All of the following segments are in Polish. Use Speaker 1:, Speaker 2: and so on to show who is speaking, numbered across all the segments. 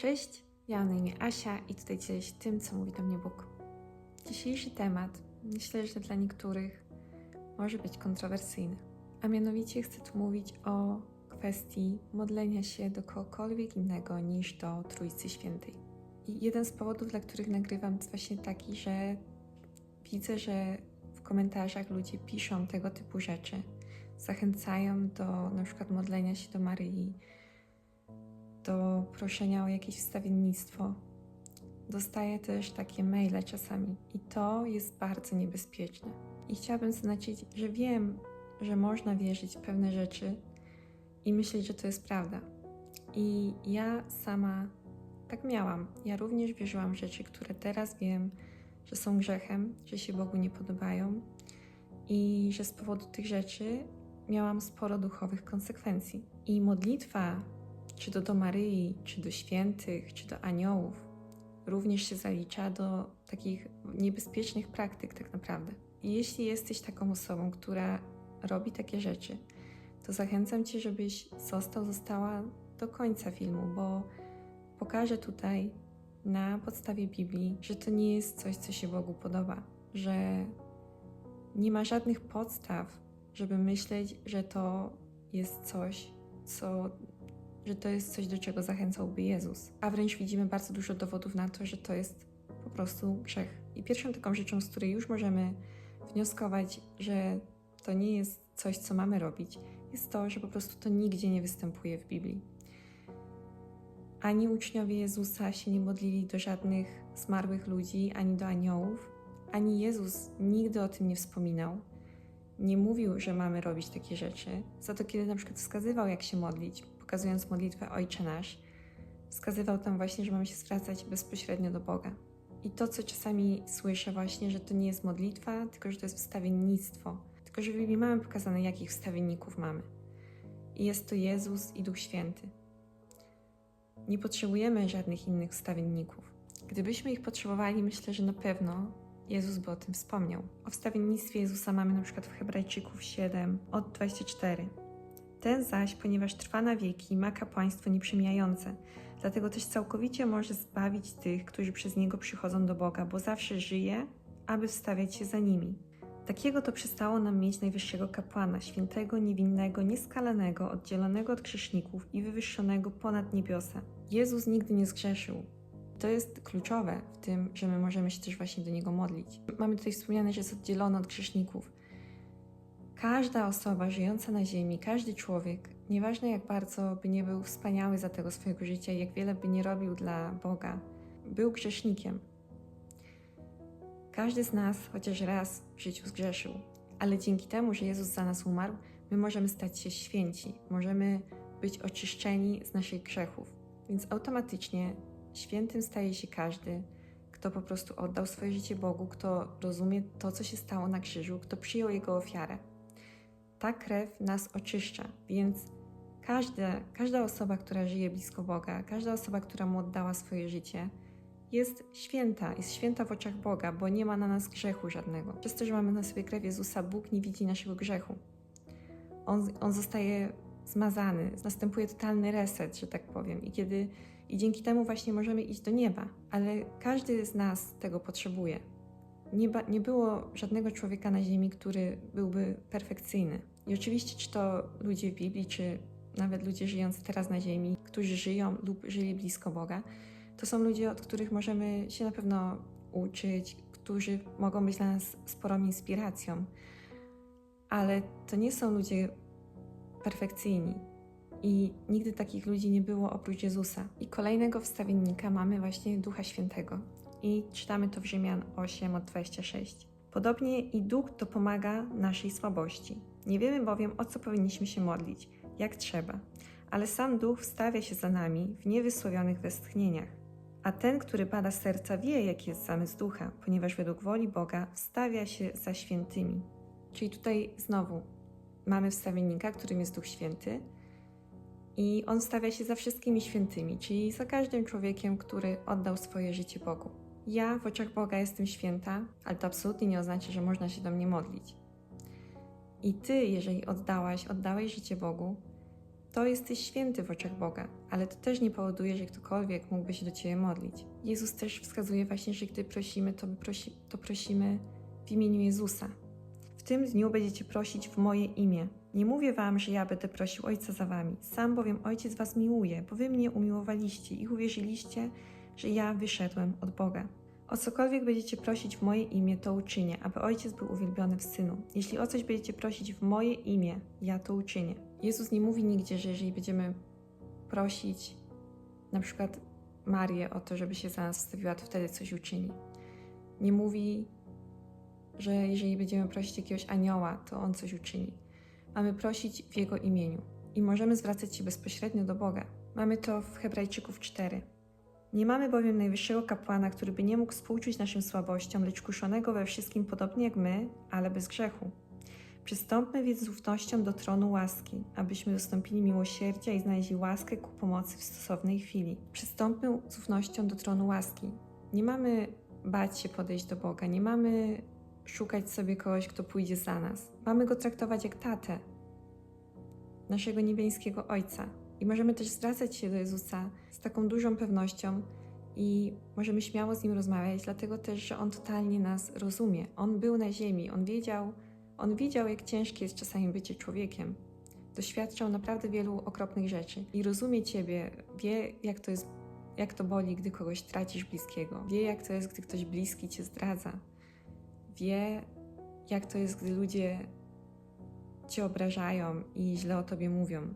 Speaker 1: Cześć, ja mam na imię Asia i tutaj dzielę się tym, co mówi do mnie Bóg. Dzisiejszy temat myślę, że dla niektórych może być kontrowersyjny, a mianowicie chcę tu mówić o kwestii modlenia się do kogokolwiek innego niż do Trójcy Świętej. I jeden z powodów, dla których nagrywam, to właśnie taki, że widzę, że w komentarzach ludzie piszą tego typu rzeczy. Zachęcają do na przykład modlenia się do Maryi, do proszenia o jakieś wstawiennictwo. Dostaję też takie maile czasami i to jest bardzo niebezpieczne. I chciałabym zaznaczyć, że wiem, że można wierzyć w pewne rzeczy i myśleć, że to jest prawda. I ja sama tak miałam. Ja również wierzyłam w rzeczy, które teraz wiem, że są grzechem, że się Bogu nie podobają i że z powodu tych rzeczy miałam sporo duchowych konsekwencji. I modlitwa, czy to do Maryi, czy do świętych, czy do aniołów, również się zalicza do takich niebezpiecznych praktyk, tak naprawdę. I jeśli jesteś taką osobą, która robi takie rzeczy, to zachęcam Cię, żebyś został, została do końca filmu, bo pokażę tutaj na podstawie Biblii, że to nie jest coś, co się Bogu podoba, że nie ma żadnych podstaw, żeby myśleć, że to jest coś, co, że to jest coś, do czego zachęcałby Jezus. A wręcz widzimy bardzo dużo dowodów na to, że to jest po prostu grzech. I pierwszą taką rzeczą, z której już możemy wnioskować, że to nie jest coś, co mamy robić, jest to, że po prostu to nigdzie nie występuje w Biblii. Ani uczniowie Jezusa się nie modlili do żadnych zmarłych ludzi, ani do aniołów, ani Jezus nigdy o tym nie wspominał. Nie mówił, że mamy robić takie rzeczy. Za to, kiedy na przykład wskazywał, jak się modlić, pokazując modlitwę Ojcze Nasz, wskazywał tam właśnie, że mamy się zwracać bezpośrednio do Boga. I to, co czasami słyszę właśnie, że to nie jest modlitwa, tylko że to jest wstawiennictwo. Tylko, że w Biblii mamy pokazane, jakich wstawienników mamy. I jest to Jezus i Duch Święty. Nie potrzebujemy żadnych innych wstawienników. Gdybyśmy ich potrzebowali, myślę, że na pewno Jezus by o tym wspomniał. O wstawiennictwie Jezusa mamy na przykład w Hebrajczyków 7 od 24. Ten zaś, ponieważ trwa na wieki, ma kapłaństwo nieprzemijające, dlatego też całkowicie może zbawić tych, którzy przez Niego przychodzą do Boga, bo zawsze żyje, aby wstawiać się za nimi. Takiego to przystało nam mieć najwyższego kapłana, świętego, niewinnego, nieskalanego, oddzielonego od grzeszników i wywyższonego ponad niebiosa. Jezus nigdy nie zgrzeszył. To jest kluczowe w tym, że my możemy się też właśnie do Niego modlić. Mamy tutaj wspomniane, że jest oddzielony od grzeszników. Każda osoba żyjąca na ziemi, każdy człowiek, nieważne jak bardzo by nie był wspaniały za tego swojego życia, jak wiele by nie robił dla Boga, był grzesznikiem. Każdy z nas chociaż raz w życiu zgrzeszył, ale dzięki temu, że Jezus za nas umarł, my możemy stać się święci, możemy być oczyszczeni z naszych grzechów. Więc automatycznie świętym staje się każdy, kto po prostu oddał swoje życie Bogu, kto rozumie to, co się stało na krzyżu, kto przyjął Jego ofiarę. Ta krew nas oczyszcza, więc każda, każda osoba, która żyje blisko Boga, każda osoba, która mu oddała swoje życie, jest święta, jest święta w oczach Boga, bo nie ma na nas grzechu żadnego. Przez to, że mamy na sobie krew Jezusa, Bóg nie widzi naszego grzechu. On, on zostaje zmazany, następuje totalny reset, że tak powiem. I kiedy i dzięki temu właśnie możemy iść do nieba, ale każdy z nas tego potrzebuje. Nie, nie było żadnego człowieka na ziemi, który byłby perfekcyjny. I oczywiście, czy to ludzie w Biblii, czy nawet ludzie żyjący teraz na ziemi, którzy żyją lub żyli blisko Boga, to są ludzie, od których możemy się na pewno uczyć, którzy mogą być dla nas sporą inspiracją. Ale to nie są ludzie perfekcyjni. I nigdy takich ludzi nie było oprócz Jezusa. I kolejnego wstawiennika mamy właśnie Ducha Świętego. I czytamy to w Rzymian 8 od 26. Podobnie i Duch dopomaga naszej słabości. Nie wiemy bowiem, o co powinniśmy się modlić, jak trzeba, ale sam Duch wstawia się za nami w niewysłowionych westchnieniach. A ten, który bada serca, wie, jaki jest zamysł Ducha, ponieważ według woli Boga wstawia się za świętymi. Czyli tutaj znowu mamy wstawiennika, którym jest Duch Święty, i on stawia się za wszystkimi świętymi, czyli za każdym człowiekiem, który oddał swoje życie Bogu. Ja w oczach Boga jestem święta, ale to absolutnie nie oznacza, że można się do mnie modlić. I ty, jeżeli oddałaś, oddałeś życie Bogu, to jesteś święty w oczach Boga, ale to też nie powoduje, że ktokolwiek mógłby się do Ciebie modlić. Jezus też wskazuje właśnie, że gdy prosimy, to, prosi, to prosimy w imieniu Jezusa. W tym dniu będziecie prosić w moje imię. Nie mówię wam, że ja będę prosił Ojca za wami. Sam bowiem Ojciec was miłuje, bo wy mnie umiłowaliście i uwierzyliście, że ja wyszedłem od Boga. O cokolwiek będziecie prosić w moje imię, to uczynię, aby Ojciec był uwielbiony w Synu. Jeśli o coś będziecie prosić w moje imię, ja to uczynię. Jezus nie mówi nigdzie, że jeżeli będziemy prosić na przykład Marię o to, żeby się za nas wstawiła, to wtedy coś uczyni. Nie mówi, że jeżeli będziemy prosić jakiegoś anioła, to on coś uczyni. Mamy prosić w Jego imieniu i możemy zwracać się bezpośrednio do Boga. Mamy to w Hebrajczyków 4. Nie mamy bowiem najwyższego kapłana, który by nie mógł współczuć naszym słabościom, lecz kuszonego we wszystkim podobnie jak my, ale bez grzechu. Przystąpmy więc z ufnością do tronu łaski, abyśmy dostąpili miłosierdzia i znaleźli łaskę ku pomocy w stosownej chwili. Przystąpmy z ufnością do tronu łaski. Nie mamy bać się podejść do Boga, nie mamy szukać sobie kogoś, kto pójdzie za nas. Mamy go traktować jak tatę, naszego niebiańskiego Ojca. I możemy też zwracać się do Jezusa z taką dużą pewnością i możemy śmiało z Nim rozmawiać, dlatego też, że On totalnie nas rozumie. On był na ziemi, On wiedział, On widział, jak ciężkie jest czasami bycie człowiekiem. Doświadczał naprawdę wielu okropnych rzeczy i rozumie Ciebie, wie, jak to jest, jak to boli, gdy kogoś tracisz bliskiego. Wie, jak to jest, gdy ktoś bliski Cię zdradza. Wie, jak to jest, gdy ludzie Cię obrażają i źle o Tobie mówią.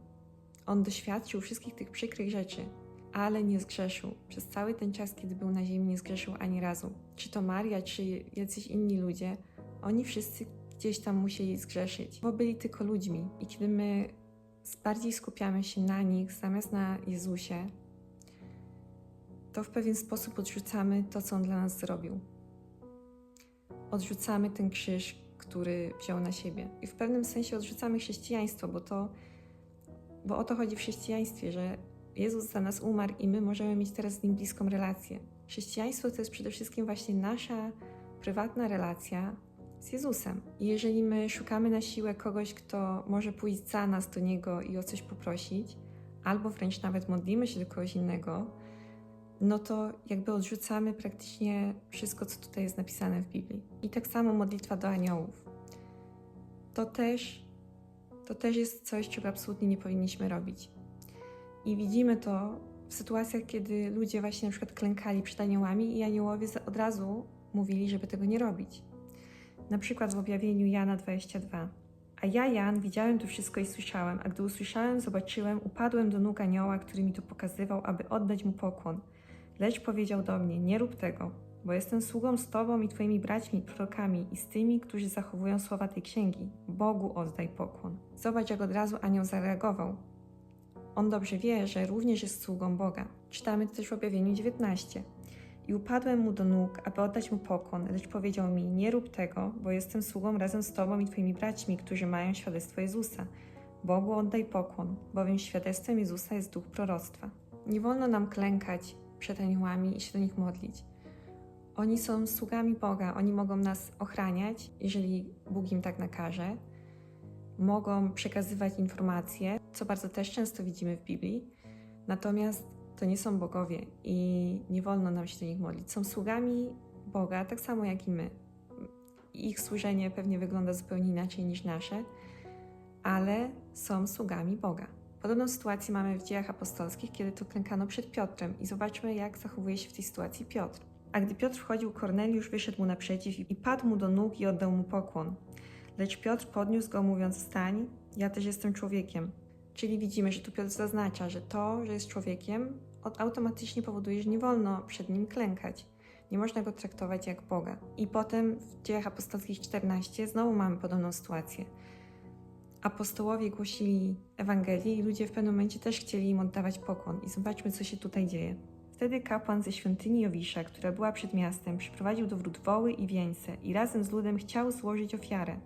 Speaker 1: On doświadczył wszystkich tych przykrych rzeczy, ale nie zgrzeszył. Przez cały ten czas, kiedy był na ziemi, nie zgrzeszył ani razu. Czy to Maria, czy jacyś inni ludzie, oni wszyscy gdzieś tam musieli zgrzeszyć, bo byli tylko ludźmi. I kiedy my bardziej skupiamy się na nich zamiast na Jezusie, to w pewien sposób odrzucamy to, co On dla nas zrobił. Odrzucamy ten krzyż, który wziął na siebie. I w pewnym sensie odrzucamy chrześcijaństwo, bo to bo o to chodzi w chrześcijaństwie, że Jezus za nas umarł i my możemy mieć teraz z Nim bliską relację. Chrześcijaństwo to jest przede wszystkim właśnie nasza prywatna relacja z Jezusem. I jeżeli my szukamy na siłę kogoś, kto może pójść za nas do Niego i o coś poprosić, albo wręcz nawet modlimy się do kogoś innego, no to jakby odrzucamy praktycznie wszystko, co tutaj jest napisane w Biblii. I tak samo modlitwa do aniołów. To też to też jest coś, czego absolutnie nie powinniśmy robić. I widzimy to w sytuacjach, kiedy ludzie właśnie na przykład klękali przed aniołami i aniołowie od razu mówili, żeby tego nie robić. Na przykład w objawieniu Jana 22. A ja, Jan, widziałem to wszystko i słyszałem, a gdy usłyszałem, zobaczyłem, upadłem do nóg anioła, który mi to pokazywał, aby oddać mu pokłon. Lecz powiedział do mnie, nie rób tego, bo jestem sługą z Tobą i Twoimi braćmi, prorokami i z tymi, którzy zachowują słowa tej księgi. Bogu oddaj pokłon. Zobacz, jak od razu anioł zareagował. On dobrze wie, że również jest sługą Boga. Czytamy to też w objawieniu 19. I upadłem mu do nóg, aby oddać mu pokłon, lecz powiedział mi: Nie rób tego, bo jestem sługą razem z Tobą i Twoimi braćmi, którzy mają świadectwo Jezusa. Bogu oddaj pokłon, bowiem świadectwem Jezusa jest duch proroctwa. Nie wolno nam klękać przed aniołami i się do nich modlić. Oni są sługami Boga, oni mogą nas ochraniać, jeżeli Bóg im tak nakaże. Mogą przekazywać informacje, co bardzo też często widzimy w Biblii. Natomiast to nie są bogowie i nie wolno nam się do nich modlić. Są sługami Boga, tak samo jak i my. Ich służenie pewnie wygląda zupełnie inaczej niż nasze, ale są sługami Boga. Podobną sytuację mamy w dziejach apostolskich, kiedy to klękano przed Piotrem i zobaczmy, jak zachowuje się w tej sytuacji Piotr. A gdy Piotr wchodził, Korneliusz wyszedł mu naprzeciw i padł mu do nóg i oddał mu pokłon. Lecz Piotr podniósł go, mówiąc: Wstań, ja też jestem człowiekiem. Czyli widzimy, że tu Piotr zaznacza, że to, że jest człowiekiem, automatycznie powoduje, że nie wolno przed nim klękać. Nie można go traktować jak Boga. I potem w dziejach apostolskich 14 znowu mamy podobną sytuację. Apostołowie głosili Ewangelię i ludzie w pewnym momencie też chcieli im oddawać pokłon. I zobaczmy, co się tutaj dzieje. Wtedy kapłan ze świątyni Jowisza, która była przed miastem, przyprowadził do wrót woły i wieńce i razem z ludem chciał złożyć ofiarę.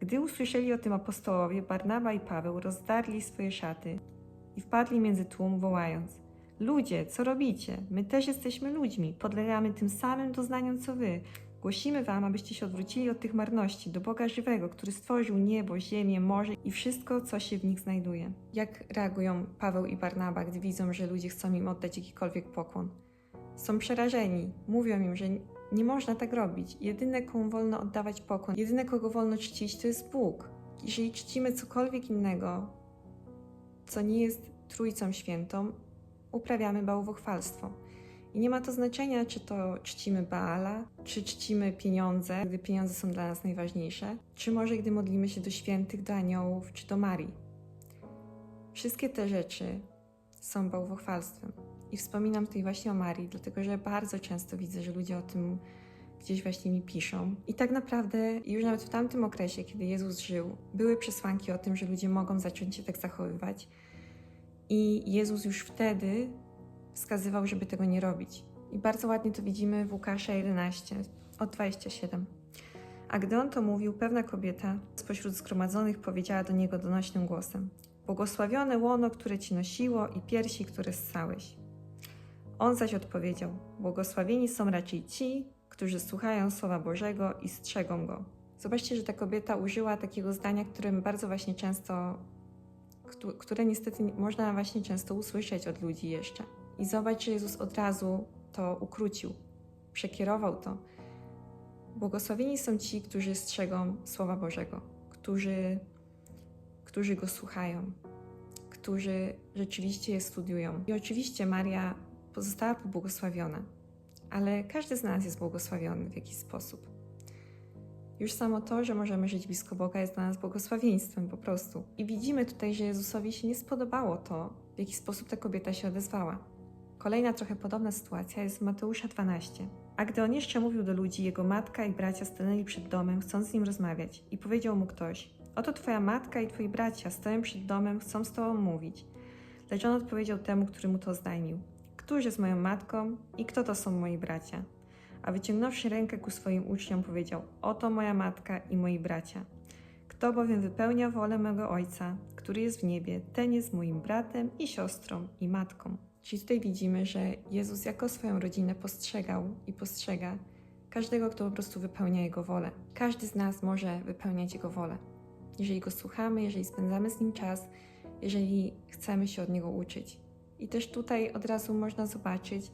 Speaker 1: Gdy usłyszeli o tym apostołowie, Barnaba i Paweł rozdarli swoje szaty i wpadli między tłum, wołając: Ludzie, co robicie? My też jesteśmy ludźmi, podlegamy tym samym doznaniom co wy. Głosimy wam, abyście się odwrócili od tych marności do Boga żywego, który stworzył niebo, ziemię, morze i wszystko, co się w nich znajduje. Jak reagują Paweł i Barnaba, gdy widzą, że ludzie chcą im oddać jakikolwiek pokłon? Są przerażeni, mówią im, że nie można tak robić. Jedyne, komu wolno oddawać pokłon, jedyne, kogo wolno czcić, to jest Bóg. Jeżeli czcimy cokolwiek innego, co nie jest Trójcą Świętą, uprawiamy bałwochwalstwo. I nie ma to znaczenia, czy to czcimy Baala, czy czcimy pieniądze, gdy pieniądze są dla nas najważniejsze, czy może gdy modlimy się do świętych, do aniołów, czy do Marii. Wszystkie te rzeczy są bałwochwalstwem. I wspominam tutaj właśnie o Marii, dlatego że bardzo często widzę, że ludzie o tym gdzieś właśnie mi piszą. I tak naprawdę już nawet w tamtym okresie, kiedy Jezus żył, były przesłanki o tym, że ludzie mogą zacząć się tak zachowywać. I Jezus już wtedy wskazywał, żeby tego nie robić. I bardzo ładnie to widzimy w Łukasza 11, od 27. A gdy on to mówił, pewna kobieta spośród zgromadzonych powiedziała do niego donośnym głosem: Błogosławione łono, które ci nosiło, i piersi, które ssałeś. On zaś odpowiedział: Błogosławieni są raczej ci, którzy słuchają Słowa Bożego i strzegą go. Zobaczcie, że ta kobieta użyła takiego zdania, które bardzo właśnie często, któ- które niestety można właśnie często usłyszeć od ludzi jeszcze. I zobacz, że Jezus od razu to ukrócił, przekierował to. Błogosławieni są ci, którzy strzegą Słowa Bożego, którzy, którzy go słuchają, którzy rzeczywiście je studiują. I oczywiście Maria pozostała pobłogosławiona, ale każdy z nas jest błogosławiony w jakiś sposób. Już samo to, że możemy żyć blisko Boga, jest dla nas błogosławieństwem po prostu. I widzimy tutaj, że Jezusowi się nie spodobało to, w jaki sposób ta kobieta się odezwała. Kolejna trochę podobna sytuacja jest w Mateusza 12. A gdy on jeszcze mówił do ludzi, jego matka i bracia stanęli przed domem, chcąc z nim rozmawiać. I powiedział mu ktoś: Oto twoja matka i twoi bracia stoją przed domem, chcą z tobą mówić. Lecz on odpowiedział temu, który mu to oznajmił: Któż jest moją matką i kto to są moi bracia? A wyciągnąwszy rękę ku swoim uczniom, powiedział: Oto moja matka i moi bracia. Kto bowiem wypełnia wolę mego Ojca, który jest w niebie, ten jest moim bratem i siostrą i matką. Czyli tutaj widzimy, że Jezus jako swoją rodzinę postrzegał i postrzega każdego, kto po prostu wypełnia Jego wolę. Każdy z nas może wypełniać Jego wolę. Jeżeli Go słuchamy, jeżeli spędzamy z Nim czas, jeżeli chcemy się od Niego uczyć. I też tutaj od razu można zobaczyć,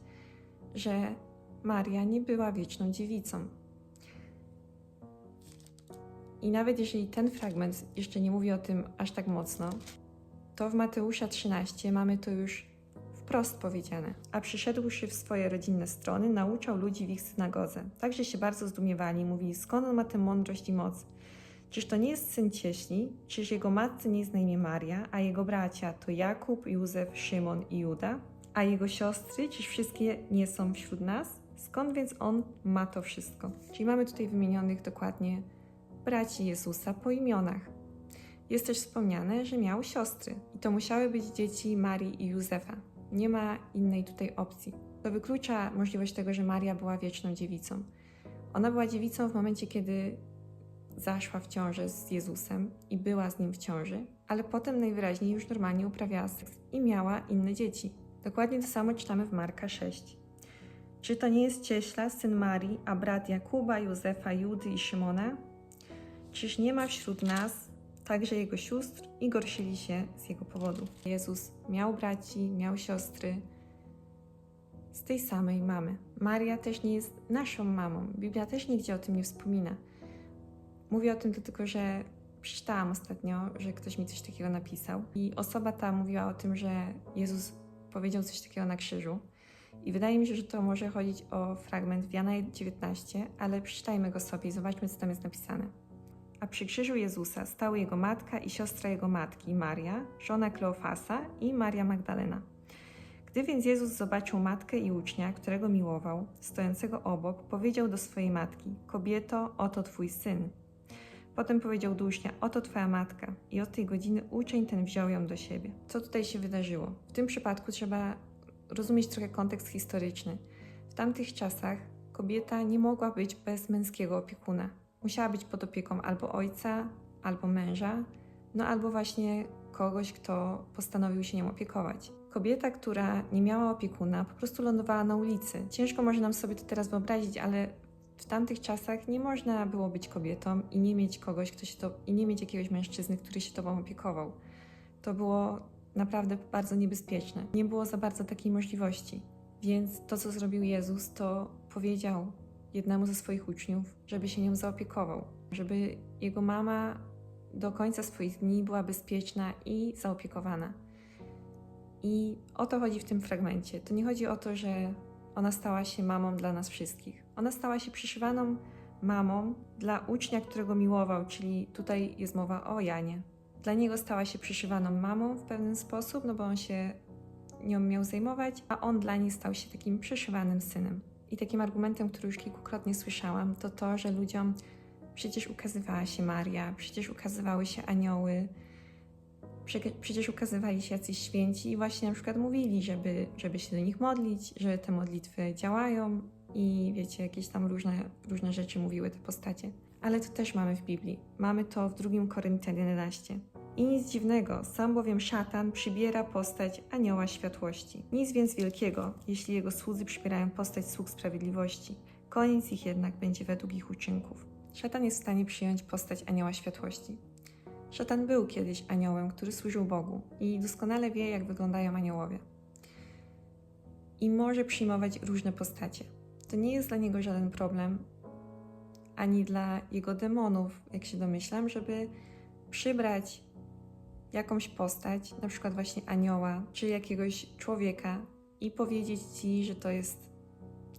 Speaker 1: że Maria nie była wieczną dziewicą. I nawet jeżeli ten fragment jeszcze nie mówi o tym aż tak mocno, to w Mateusza 13 mamy to już wprost powiedziane. A przyszedłszy w swoje rodzinne strony, nauczał ludzi w ich synagodze. Także się bardzo zdumiewali, mówili, skąd on ma tę mądrość i moc? Czyż to nie jest syn cieśli? Czyż jego matce nie jest na imię Maria, a jego bracia to Jakub, Józef, Szymon i Juda? A jego siostry, czyż wszystkie nie są wśród nas? Skąd więc on ma to wszystko? Czyli mamy tutaj wymienionych dokładnie braci Jezusa po imionach. Jest też wspomniane, że miał siostry i to musiały być dzieci Marii i Józefa. Nie ma innej tutaj opcji. To wyklucza możliwość tego, że Maria była wieczną dziewicą. Ona była dziewicą w momencie, kiedy zaszła w ciążę z Jezusem i była z nim w ciąży, ale potem najwyraźniej już normalnie uprawiała seks i miała inne dzieci. Dokładnie to samo czytamy w Marka 6. Czy to nie jest cieśla, syn Marii, a brat Jakuba, Józefa, Judy i Szymona? Czyż nie ma wśród nas także jego sióstr i gorszyli się z jego powodu? Jezus miał braci, miał siostry z tej samej mamy. Maria też nie jest naszą mamą. Biblia też nigdzie o tym nie wspomina. Mówię o tym dlatego, że przeczytałam ostatnio, że ktoś mi coś takiego napisał i osoba ta mówiła o tym, że Jezus powiedział coś takiego na krzyżu. I wydaje mi się, że to może chodzić o fragment w Jana 19, ale przeczytajmy go sobie i zobaczmy, co tam jest napisane. A przy krzyżu Jezusa stały jego matka i siostra jego matki, Maria, żona Kleofasa i Maria Magdalena. Gdy więc Jezus zobaczył matkę i ucznia, którego miłował, stojącego obok, powiedział do swojej matki: Kobieto, oto twój syn. Potem powiedział do ucznia: Oto twoja matka. I od tej godziny uczeń ten wziął ją do siebie. Co tutaj się wydarzyło? W tym przypadku trzeba rozumieć trochę kontekst historyczny. W tamtych czasach kobieta nie mogła być bez męskiego opiekuna. Musiała być pod opieką albo ojca, albo męża, no albo właśnie kogoś, kto postanowił się nią opiekować. Kobieta, która nie miała opiekuna, po prostu lądowała na ulicy. Ciężko może nam sobie to teraz wyobrazić, ale w tamtych czasach nie można było być kobietą i nie mieć kogoś, kto się to, i nie mieć jakiegoś mężczyzny, który się tobą opiekował. To było naprawdę bardzo niebezpieczne. Nie było za bardzo takiej możliwości. Więc to, co zrobił Jezus, to powiedział jednemu ze swoich uczniów, żeby się nią zaopiekował, żeby jego mama do końca swoich dni była bezpieczna i zaopiekowana. I o to chodzi w tym fragmencie. To nie chodzi o to, że ona stała się mamą dla nas wszystkich. Ona stała się przyszywaną mamą dla ucznia, którego miłował, czyli tutaj jest mowa o Janie. Dla niego stała się przyszywaną mamą w pewien sposób, no bo on się nią miał zajmować, a on dla niej stał się takim przyszywanym synem. I takim argumentem, który już kilkukrotnie słyszałam, to to, że ludziom przecież ukazywała się Maria, przecież ukazywały się anioły, Prze- przecież ukazywali się jacyś święci i właśnie na przykład mówili, żeby, żeby się do nich modlić, że te modlitwy działają i wiecie, jakieś tam różne, różne rzeczy mówiły te postacie. Ale to też mamy w Biblii. Mamy to w 2 Koryntian 11. I nic dziwnego, sam bowiem szatan przybiera postać anioła światłości. Nic więc wielkiego, jeśli jego słudzy przybierają postać sług sprawiedliwości. Koniec ich jednak będzie według ich uczynków. Szatan jest w stanie przyjąć postać anioła światłości. Szatan był kiedyś aniołem, który służył Bogu i doskonale wie, jak wyglądają aniołowie. I może przyjmować różne postacie. To nie jest dla niego żaden problem, ani dla jego demonów, jak się domyślam, żeby przybrać jakąś postać, na przykład właśnie anioła, czy jakiegoś człowieka i powiedzieć ci, że to jest,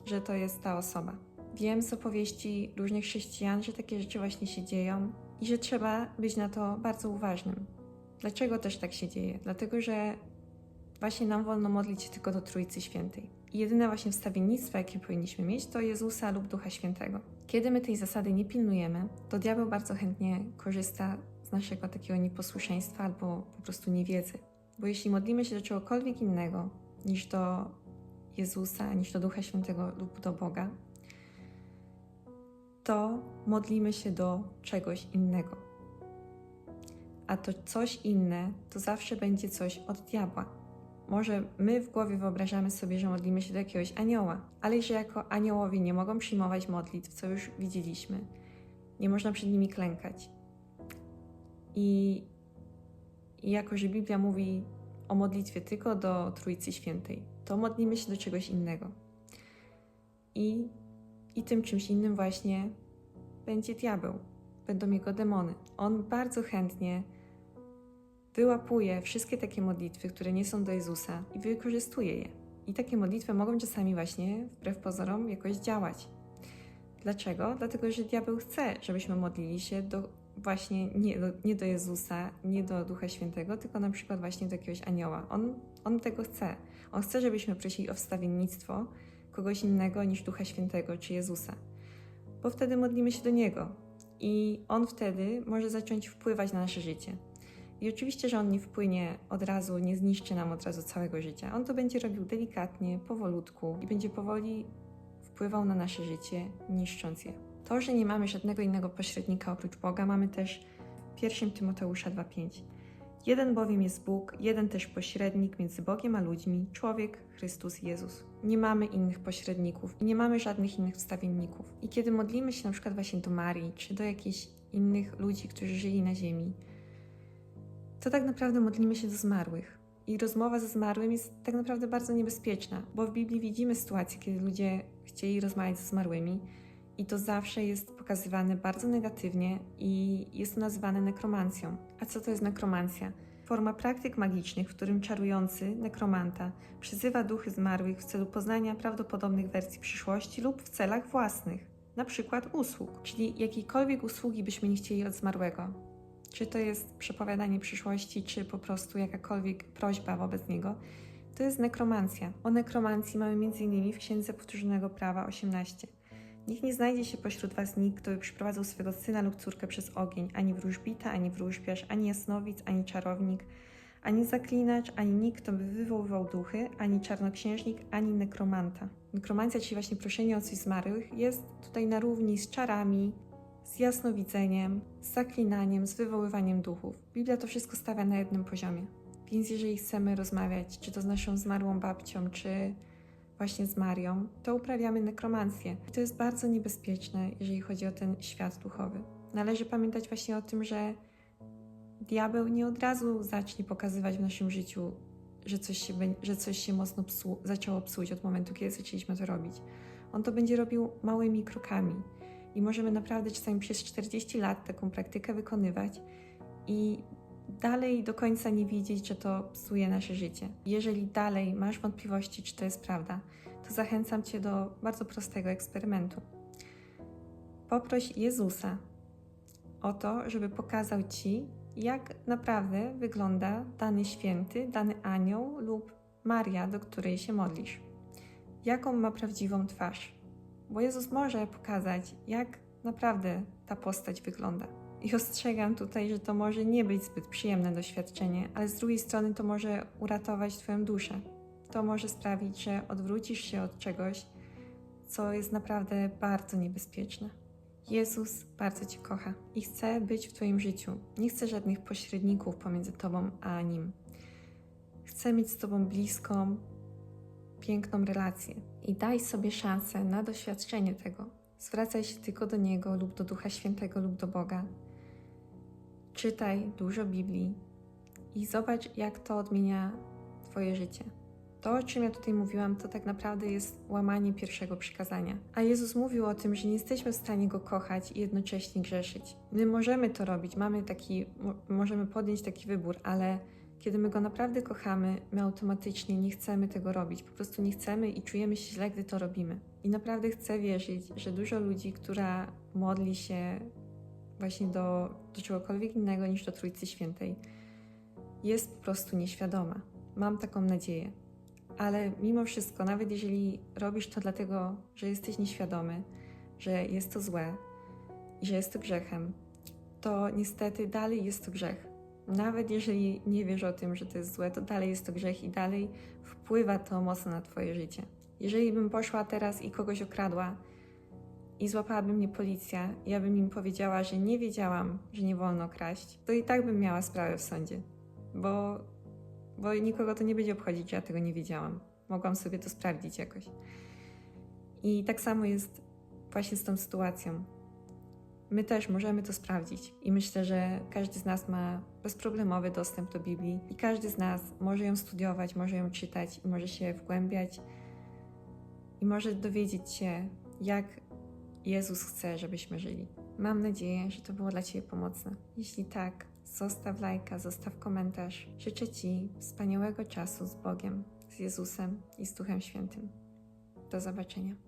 Speaker 1: że to jest ta osoba. Wiem z opowieści różnych chrześcijan, że takie rzeczy właśnie się dzieją i że trzeba być na to bardzo uważnym. Dlaczego też tak się dzieje? Dlatego, że właśnie nam wolno modlić się tylko do Trójcy Świętej. I jedyne właśnie wstawiennictwo, jakie powinniśmy mieć, to Jezusa lub Ducha Świętego. Kiedy my tej zasady nie pilnujemy, to diabeł bardzo chętnie korzysta z naszego takiego nieposłuszeństwa albo po prostu niewiedzy. Bo jeśli modlimy się do czegokolwiek innego niż do Jezusa, niż do Ducha Świętego lub do Boga, to modlimy się do czegoś innego. A to coś inne to zawsze będzie coś od diabła. Może my w głowie wyobrażamy sobie, że modlimy się do jakiegoś anioła, ale że jako aniołowie nie mogą przyjmować modlitw, co już widzieliśmy, nie można przed nimi klękać. I, I jako, że Biblia mówi o modlitwie tylko do Trójcy Świętej, to modlimy się do czegoś innego. I i tym czymś innym właśnie będzie diabeł, będą jego demony. On bardzo chętnie wyłapuje wszystkie takie modlitwy, które nie są do Jezusa i wykorzystuje je. I takie modlitwy mogą czasami właśnie, wbrew pozorom, jakoś działać. Dlaczego? Dlatego, że diabeł chce, żebyśmy modlili się do właśnie nie do, nie do Jezusa, nie do Ducha Świętego, tylko na przykład właśnie do jakiegoś anioła. On, on tego chce. On chce, żebyśmy prosili o wstawiennictwo, kogoś innego niż Ducha Świętego czy Jezusa, bo wtedy modlimy się do Niego i On wtedy może zacząć wpływać na nasze życie. I oczywiście, że On nie wpłynie od razu, nie zniszczy nam od razu całego życia. On to będzie robił delikatnie, powolutku i będzie powoli wpływał na nasze życie, niszcząc je. To, że nie mamy żadnego innego pośrednika oprócz Boga, mamy też w 1 Tymoteusza 2,5. Jeden bowiem jest Bóg, jeden też pośrednik między Bogiem a ludźmi, człowiek, Chrystus Jezus. Nie mamy innych pośredników i nie mamy żadnych innych wstawienników. I kiedy modlimy się na przykład właśnie do Marii, czy do jakichś innych ludzi, którzy żyli na ziemi, to tak naprawdę modlimy się do zmarłych. I rozmowa ze zmarłym jest tak naprawdę bardzo niebezpieczna, bo w Biblii widzimy sytuacje, kiedy ludzie chcieli rozmawiać ze zmarłymi, i to zawsze jest pokazywane bardzo negatywnie i jest to nazywane nekromancją. A co to jest nekromancja? Forma praktyk magicznych, w którym czarujący, nekromanta, przyzywa duchy zmarłych w celu poznania prawdopodobnych wersji przyszłości lub w celach własnych, na przykład usług, czyli jakiejkolwiek usługi byśmy nie chcieli od zmarłego. Czy to jest przepowiadanie przyszłości, czy po prostu jakakolwiek prośba wobec niego, to jest nekromancja. O nekromancji mamy m.in. w Księdze Powtórzonego Prawa 18. Niech nie znajdzie się pośród was nikt, kto by przyprowadzał swego syna lub córkę przez ogień, ani wróżbita, ani wróżbiarz, ani jasnowic, ani czarownik, ani zaklinacz, ani nikt, kto by wywoływał duchy, ani czarnoksiężnik, ani nekromanta. Nekromancja, czyli właśnie proszenie o coś zmarłych, jest tutaj na równi z czarami, z jasnowidzeniem, z zaklinaniem, z wywoływaniem duchów. Biblia to wszystko stawia na jednym poziomie. Więc jeżeli chcemy rozmawiać, czy to z naszą zmarłą babcią, czy właśnie z Marią, to uprawiamy nekromancję. I to jest bardzo niebezpieczne, jeżeli chodzi o ten świat duchowy. Należy pamiętać właśnie o tym, że diabeł nie od razu zacznie pokazywać w naszym życiu, że coś się, że coś się mocno psu, zaczęło psuć od momentu, kiedy zaczęliśmy to robić. On to będzie robił małymi krokami i możemy naprawdę czasami przez 40 lat taką praktykę wykonywać i dalej do końca nie widzieć, że to psuje nasze życie. Jeżeli dalej masz wątpliwości, czy to jest prawda, to zachęcam Cię do bardzo prostego eksperymentu. Poproś Jezusa o to, żeby pokazał Ci, jak naprawdę wygląda dany święty, dany anioł lub Maria, do której się modlisz. Jaką ma prawdziwą twarz. Bo Jezus może pokazać, jak naprawdę ta postać wygląda. I ostrzegam tutaj, że to może nie być zbyt przyjemne doświadczenie, ale z drugiej strony to może uratować Twoją duszę. To może sprawić, że odwrócisz się od czegoś, co jest naprawdę bardzo niebezpieczne. Jezus bardzo Cię kocha i chce być w Twoim życiu. Nie chce żadnych pośredników pomiędzy Tobą a Nim. Chce mieć z Tobą bliską, piękną relację. I daj sobie szansę na doświadczenie tego. Zwracaj się tylko do Niego lub do Ducha Świętego lub do Boga. Czytaj dużo Biblii i zobacz, jak to odmienia Twoje życie. To, o czym ja tutaj mówiłam, to tak naprawdę jest łamanie pierwszego przykazania. A Jezus mówił o tym, że nie jesteśmy w stanie Go kochać i jednocześnie grzeszyć. My możemy to robić, mamy taki, mo- możemy podjąć taki wybór, ale kiedy my Go naprawdę kochamy, my automatycznie nie chcemy tego robić. Po prostu nie chcemy i czujemy się źle, gdy to robimy. I naprawdę chcę wierzyć, że dużo ludzi, która modli się właśnie do, do czegokolwiek innego niż do Trójcy Świętej, jest po prostu nieświadoma. Mam taką nadzieję. Ale mimo wszystko, nawet jeżeli robisz to dlatego, że jesteś nieświadomy, że jest to złe i że jest to grzechem, to niestety dalej jest to grzech. Nawet jeżeli nie wiesz o tym, że to jest złe, to dalej jest to grzech i dalej wpływa to mocno na Twoje życie. Jeżeli bym poszła teraz i kogoś okradła i złapałaby mnie policja, ja bym im powiedziała, że nie wiedziałam, że nie wolno kraść, to i tak bym miała sprawę w sądzie, bo bo nikogo to nie będzie obchodzić, że ja tego nie wiedziałam. Mogłam sobie to sprawdzić jakoś. I tak samo jest właśnie z tą sytuacją. My też możemy to sprawdzić i myślę, że każdy z nas ma bezproblemowy dostęp do Biblii i każdy z nas może ją studiować, może ją czytać i może się wgłębiać i może dowiedzieć się, jak Jezus chce, żebyśmy żyli. Mam nadzieję, że to było dla Ciebie pomocne. Jeśli tak, zostaw lajka, zostaw komentarz. Życzę Ci wspaniałego czasu z Bogiem, z Jezusem i z Duchem Świętym. Do zobaczenia.